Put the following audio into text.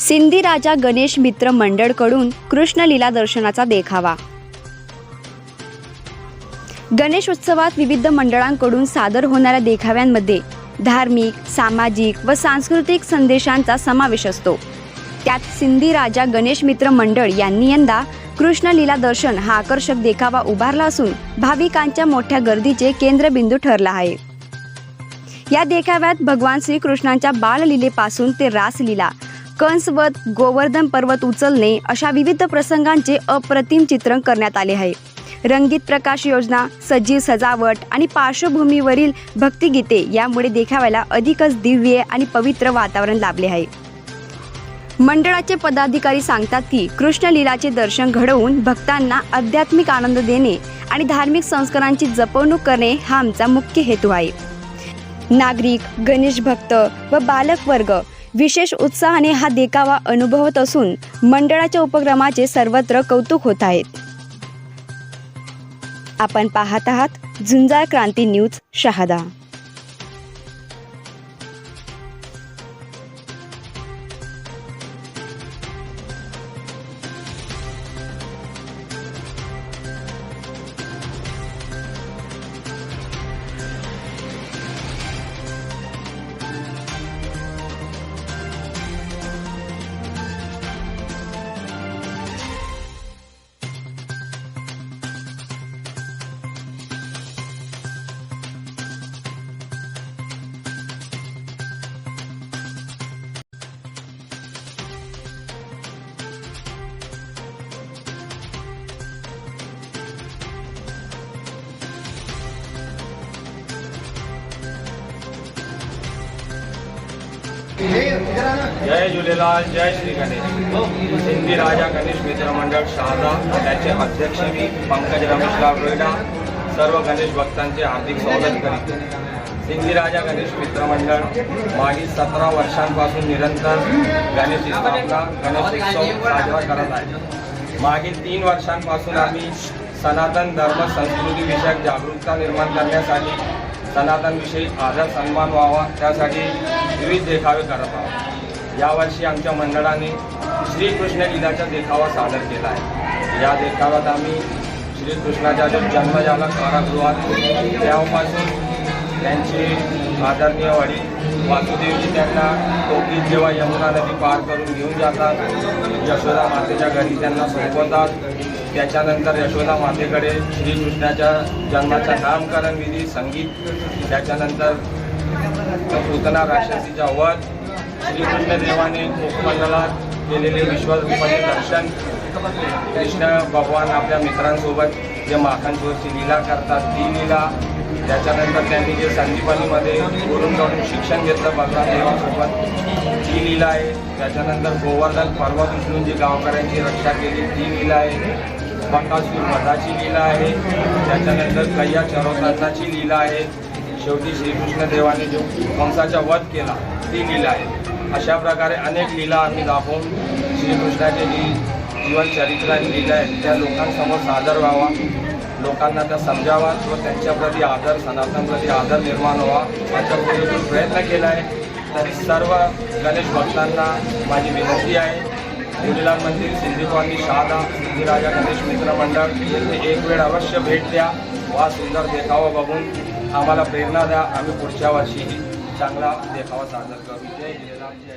सिंधी राजा गणेश मित्र मंडळकडून कृष्ण लीला दर्शनाचा देखावा. गणेश उत्सवात विविध मंडळांकडून सादर होणाऱ्या देखाव्यांमध्ये धार्मिक सामाजिक व सांस्कृतिक संदेशांचा समावेश असतो. त्यात सिंधी राजा गणेश मित्र मंडळ यांनी यंदा कृष्णलीला दर्शन हा आकर्षक देखावा उभारला असून भाविकांच्या मोठ्या गर्दीचे केंद्रबिंदू ठरला आहे. या देखाव्यात भगवान श्रीकृष्णांच्या बाललीलेपासून ते रासलीला कंसवत गोवर्धन पर्वत उचलणे अशा विविध प्रसंगांचे अप्रतिम चित्रण करण्यात आले आहे. रंगीत प्रकाश योजना सजीव सजावट आणि पार्श्वभूमीवरील भक्तिगीते यामुळे देखाव्याला अधिकच दिव्य आणि पवित्र वातावरण लाभले आहे. मंडळाचे पदाधिकारी सांगतात की कृष्णलीलाचे दर्शन घडवून भक्तांना आध्यात्मिक आनंद देणे आणि धार्मिक संस्कारांची जपवणूक करणे हा आमचा मुख्य हेतू आहे. नागरिक गणेश भक्त व बालक वर्ग विशेष उत्साहाने हा देखावा अनुभवत असून मंडळाच्या उपक्रमाचे सर्वत्र कौतुक होत आहेत आपण पाहत आहात झुंजार क्रांती न्यूज शहादा. जय झूलेलाल जय श्री गणेश. सिंधी राजा गणेश मित्र मंडळ शहादा त्याचे अध्यक्ष मी पंकज रमेशराव रोहिडा सर्व गणेश भक्तांचे हार्दिक स्वागत करीत सिंधी राजा गणेश मित्र मंडळ मागील सतरा वर्षांपासून निरंतर गणेश स्थापना गणेश उत्सव साजरा करत आहे. मागील तीन वर्षांपासून आम्ही सनातन धर्म संस्कृतीविषयक जागरूकता निर्माण करण्यासाठी सनातनविषयी आदर सन्मान व्हावा त्यासाठी विविध देखावे करत आहोत. यावर्षी आमच्या मंडळाने श्रीकृष्ण लीलाचा देखावा सादर केला आहे. या देखाव्यात आम्ही श्रीकृष्णाचा जो जन्म झाला कारागृहात तेव्हापासून त्यांचे आदरणीय वडील वासुदेवजी त्यांना टोपलीत जेव्हा यमुना नदी पार करून घेऊन जातात यशोदा मातेच्या घरी त्यांना सोपवतात त्याच्यानंतर यशोदा मातेकडे श्रीकृष्णाच्या जन्माचा नामकरण विधी संगीत त्याच्यानंतर पुतना राक्षसीचा वध श्रीकृष्णदेवाने देवाने मुखमंडलात केलेले विश्वरूपाचे दर्शन. कृष्ण भगवान आपल्या मित्रांसोबत जे माखांचोरची लीला करतात ती लीला त्याच्यानंतर त्यांनी जे संदीपानीमध्ये वरून जाऊन शिक्षण घेतलं भगवान देवासोबत ती लीला आहे. त्याच्यानंतर गोवर्धन पर्वत उचलून जी गावकऱ्यांची रक्षा केली ती लीला आहे. बकासूर वधाची लीला आहे. त्याच्यानंतर कैया चरवतानाची लीला आहे. शेवटी श्रीकृष्ण देवाने जो कंसाचा वध केला ती लीला आहे. अशा प्रकारे अनेक लीला आम्ही दाखवून श्रीकृष्णाचे जी जीवन चरित्र आणि लीला आहे त्या लोकांसमोर सादर व्हावा. लोकांना त्या समजावा व त्यांच्याप्रती आदर सनातनप्रती आदर निर्माण व्हावा. याचा पुरेपूर प्रयत्न केला आहे. तरी सर्व गणेश भक्तांना माझी विनंती आहे. झुलेलाल मंदिर सिंधी कॉलनी शहादा सिंधी राजा गणेश मित्र मंडळ येथे एक वेळ अवश्य भेट द्या. वा सुंदर देखावा बघून आम्हाला प्रेरणा द्या. आम्ही पुढच्या वर्षीही चांगला देखावा सादर करू. जय झुलेलाल जय